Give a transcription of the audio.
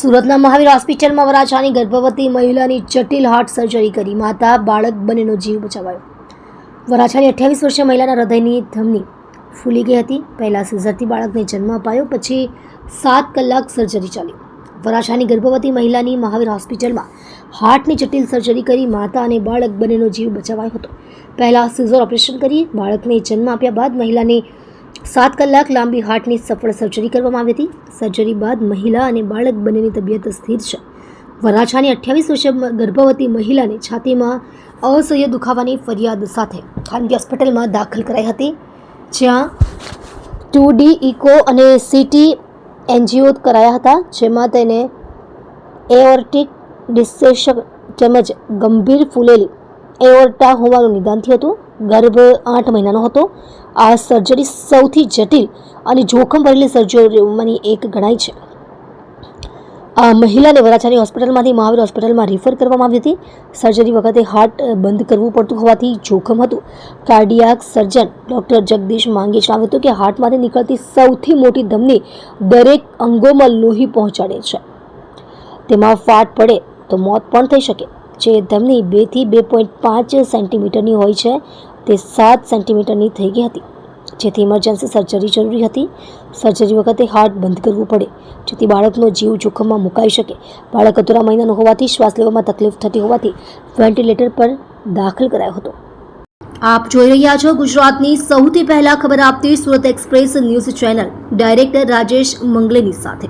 સુરતના મહાવીર હોસ્પિટલમાં વરાછાની ગર્ભવતી મહિલાની જટિલ હાર્ટ સર્જરી કરી. માતા, બાળક બંનેનો જીવ બચાવાયો. વરાછાની અઠ્યાવીસ વર્ષીય મહિલાના હૃદયની ધમની ફૂલી ગઈ હતી. પહેલાં સિઝરથી બાળકને જન્મ અપાયો, પછી સાત કલાક સર્જરી ચાલી. વરાછાની ગર્ભવતી મહિલાની મહાવીર હોસ્પિટલમાં હાર્ટની જટિલ સર્જરી કરી માતા અને બાળક બંનેનો જીવ બચાવાયો હતો. પહેલાં સિઝર ઓપરેશન કરી, બાળકને જન્મ આપ્યા બાદ મહિલાને સાત કલાક લાંબી હાર્ટની સફળ સર્જરી કરવામાં આવી હતી. સર્જરી બાદ મહિલા અને બાળક બંનેની તબિયત સ્થિર છે. વરાછાની અઠ્યાવીસ વર્ષીય ગર્ભવતી મહિલાને છાતીમાં અસહ્ય દુખાવાની ફરિયાદ સાથે ખાનગી હોસ્પિટલમાં દાખલ કરાઈ હતી. જ્યાં ટુ ડી, ઇકો અને સીટી એનજીઓ કરાયા હતા. જેમાં તેને એઓર્ટિક ડિસેશન તેમજ ગંભીર ફૂલેલી એઓર્ટા હોવાનું નિદાન થયું હતું. ગર્ભ આઠ મહિનાનો હતો. આ સર્જરી સૌથી જટિલ અને જોખમ ભરેલી સર્જરીઓમાંની એક ગણાય છે. આ મહિલાને વરાછાની હોસ્પિટલમાંથી, મહાવીર હોસ્પિટલમાં રિફર કરવામાં આવી હતી. સર્જરી વખતે હાર્ટ બંધ કરવું પડતું હોવાથી જોખમ હતું. કાર્ડિયાક સર્જન ડૉક્ટર જગદીશ માંગે જણાવ્યું હતું કે હાર્ટમાંથી નીકળતી સૌથી મોટી ધમની દરેક અંગોમાં લોહી પહોંચાડે છે. તેમાં ફાટ પડે તો મોત પણ થઈ શકે. જે ધમની બેથી બે પોઈન્ટ પાંચ સેન્ટીમીટરની હોય છે, તે સાત સેન્ટીમીટરની થઈ ગઈ હતી. જેથી ઇમરજન્સી સર્જરી જરૂરી હતી. સર્જરી વખતે હાર્ટ બંધ કરવું પડે, જેથી બાળકનો જીવ જોખમમાં મુકાઈ શકે. બાળક અધૂરા મહિનાનું હોવાથી શ્વાસ લેવામાં તકલીફ થતી હોવાથી વેન્ટિલેટર પર દાખલ કરાયો હતો. આપ જોઈ રહ્યા છો ગુજરાતની સૌથી પહેલા ખબર આપતી Surat express news channel. Director Rajesh મંગલેની સાથે.